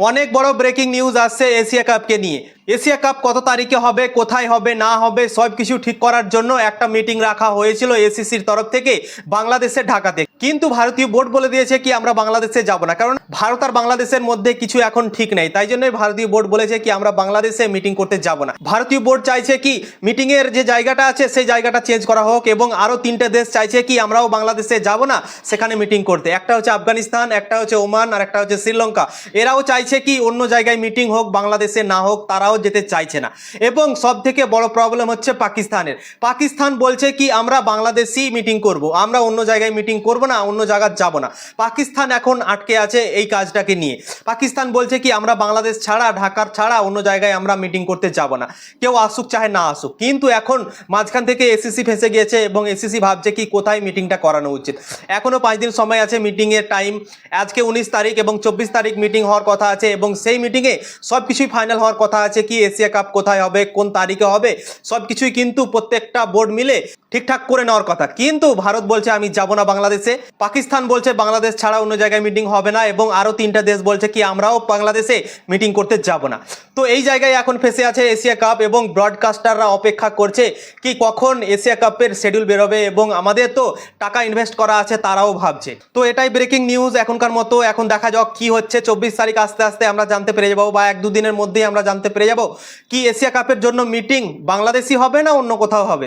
অনেক বড় breaking news আসছে এশিয়া কাপকে নিয়ে। এশিয়া কাপ কত তারিখে হবে, কোথায় হবে, না হবে সব কিছু ঠিক করার জন্য একটা মিটিং রাখা হয়েছিল এসিসির তরফ থেকে বাংলাদেশের ঢাকাতে কিন্তু ভারতীয় বোর্ড বলে দিয়েছে কি, আমরা বাংলাদেশে যাব না। কারণ ভারত আর বাংলাদেশের মধ্যে কিছু এখন ঠিক নেই। তাই জন্যই ভারতীয় বোর্ড বলেছে কি, আমরা বাংলাদেশে মিটিং করতে যাব না। ভারতীয় বোর্ড চাইছে কি মিটিং এর যে জায়গাটা আছে, সেই জায়গাটা চেঞ্জ করা হোক এবং আরও তিনটে দেশ চাইছে কি, আমরাও বাংলাদেশে যাব না, সেখানে মিটিং করতে। একটা হচ্ছে আফগানিস্তান, একটা হচ্ছে ওমান, আর একটা হচ্ছে শ্রীলঙ্কা। এরাও চাইছে কি, অন্য জায়গায় মিটিং হোক, বাংলাদেশে না হোক, তারাও যেতে চাইছে না। এবং সব থেকে বড় প্রবলেম হচ্ছে পাকিস্তানের। পাকিস্তান বলছে কি, আমরা বাংলাদেশেই মিটিং করব। আমরা অন্য জায়গায় মিটিং করব না, অন্য জায়গায় যাব না। পাকিস্তান এখন আটকে আছে এই কাজটাকে নিয়ে। পাকিস্তান বলছে কি, আমরা বাংলাদেশ ছাড়া, ঢাকার ছাড়া অন্য জায়গায় আমরা মিটিং করতে যাব না। কেউ আসুক চাহে না আসুক। কিন্তু এখন মাঝখান থেকে এসিসি ফেসে গিয়েছে এবং এসিসি ভাবছে কি, কোথায় মিটিংটা করানো উচিত। এখনও পাঁচ দিন সময় আছে মিটিংয়ের টাইম আজকে উনিশ তারিখ এবং চব্বিশ তারিখ মিটিং হওয়ার কথা আছে এবং সেই মিটিংয়ে সব কিছুই ফাইনাল হওয়ার কথা আছে কি এশিয়া কাপ কোথায় হবে, কোন তারিখে হবে সব কিছুই কিন্তু প্রত্যেকটা বোর্ড মিলে ঠিকঠাক করে নেওয়ার কথা। কিন্তু ভারত বলছে, আমি যাব না বাংলাদেশে। পাকিস্তান বলছে, বাংলাদেশ ছাড়া অন্য জায়গায় মিটিং হবে না। এবং আরও তিনটা দেশ বলছে কি আমরাও বাংলাদেশে মিটিং করতে যাব না। তো এই জায়গায় এখন ফেসে আছে এশিয়া কাপ এবং ব্রডকাস্টাররা অপেক্ষা করছে কি কখন এশিয়া কাপের শিডিউল বেরোবে এবং আমাদের তো টাকা ইনভেস্ট করা আছে তারাও ভাবছে। তো এটাই ব্রেকিং নিউজ এখনকার মতো। এখন দেখা যাক কি হচ্ছে। চব্বিশ তারিখ আস্তে আস্তে আমরা জানতে পেরে যাব বা এক দুদিনের মধ্যেই আমরা জানতে পেরে যাব কি এশিয়া কাপের জন্য মিটিং বাংলাদেশি হবে না অন্য কোথাও হবে।